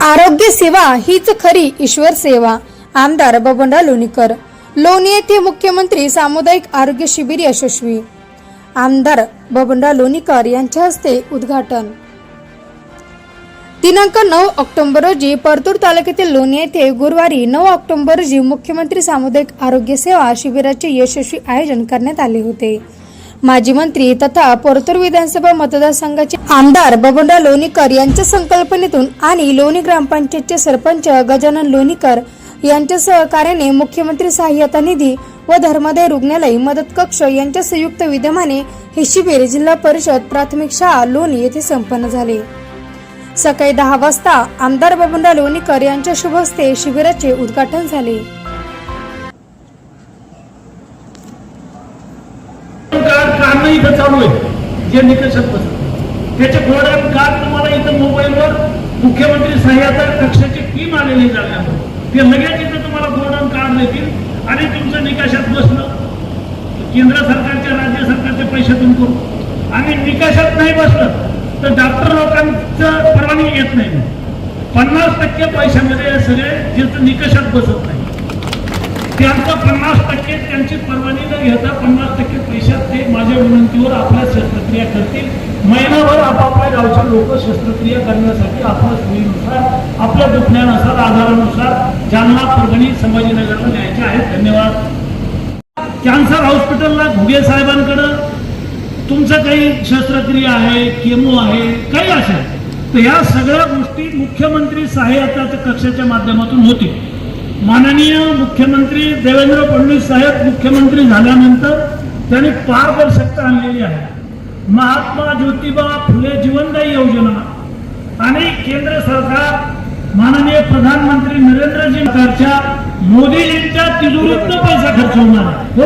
आरोग्य सेवा हीच खरी ईश्वर सेवा. आमदार बबनराव लोणीकर. लोणी येथे मुख्यमंत्री सामुदायिक आरोग्य शिबिर यशस्वी. आमदार बबनराव लोणीकर यांच्या हस्ते उद्घाटन. दिनांक नऊ ऑक्टोबर रोजी परतूर तालुक्यातील लोणी येथे गुरुवारी नऊ ऑक्टोबर रोजी मुख्यमंत्री सामुदायिक आरोग्य सेवा शिबिराचे यशस्वी आयोजन करण्यात आले होते. माजी मंत्री तथा पोरतूर विधानसभा मतदारसंघाचे आमदार बबनराव लोणीकर यांच्या संकल्पनेतून आणि लोणी ग्रामपंचायतचे सरपंच गजानन लोणीकर यांच्या सहकार्याने मुख्यमंत्री सहाय्यता निधी व धर्मदय रुग्णालय मदत कक्ष यांच्या संयुक्त विद्यमाने हे शिबिर जिल्हा परिषद प्राथमिक शाळा लोणी येथे संपन्न झाले. सकाळी दहा वाजता आमदार बबनराव लोणीकर यांच्या शुभ हस्ते शिबिराचे उद्घाटन झाले. इथं चालू आहे. जे निकषात बसत त्याचे गोल्डन काल तुम्हाला इथं मोबाईलवर मुख्यमंत्री सहाय्यता कक्षाची टीम आलेली जाणार ते लगेच इथं तुम्हाला गोल्डन काढ देतील आणि तुमचं निकषात बसणं. केंद्र सरकारच्या राज्य सरकारच्या पैशातून करू. आणि निकषात नाही बसलं तर डॉक्टर लोकांचं परवानगी येत नाही. पन्नास टक्के पैशामध्ये सगळे ज्याचं निकषात बसत नाही. त्यांचं पन्नास टक्के त्यांची परवानगी न घेता पन्नास टक्के पैसे विनंतीवर आपल्या शस्त्रक्रिया करतील. महिनाभर आपापल्या गावचे लोक शस्त्रक्रिया करण्यासाठी आपल्या सोयीनुसार आपल्या दुखण्यानुसार आधारानुसार जालना परभणी संभाजीनगरला न्यायचे आहेत. धन्यवाद. कॅन्सर हॉस्पिटलला घुगे साहेबांकडं तुमचं काही शस्त्रक्रिया आहे केमो आहे काही असेल तर ह्या सगळ्या गोष्टी मुख्यमंत्री सहाय्यता कक्षाच्या माध्यमातून होतील. माननीय मुख्यमंत्री देवेंद्र फडणवीस साहेब मुख्यमंत्री झाल्यानंतर त्यांनी पारदर्शकता आणलेली आहे. महात्मा ज्योतिबा फुले जीवनदायी योजना आणि केंद्र सरकार माननीय प्रधानमंत्री नरेंद्रजी सरकारच्या मोदीजींच्या तिजोरीतनं पैसा खर्च होणार आहे.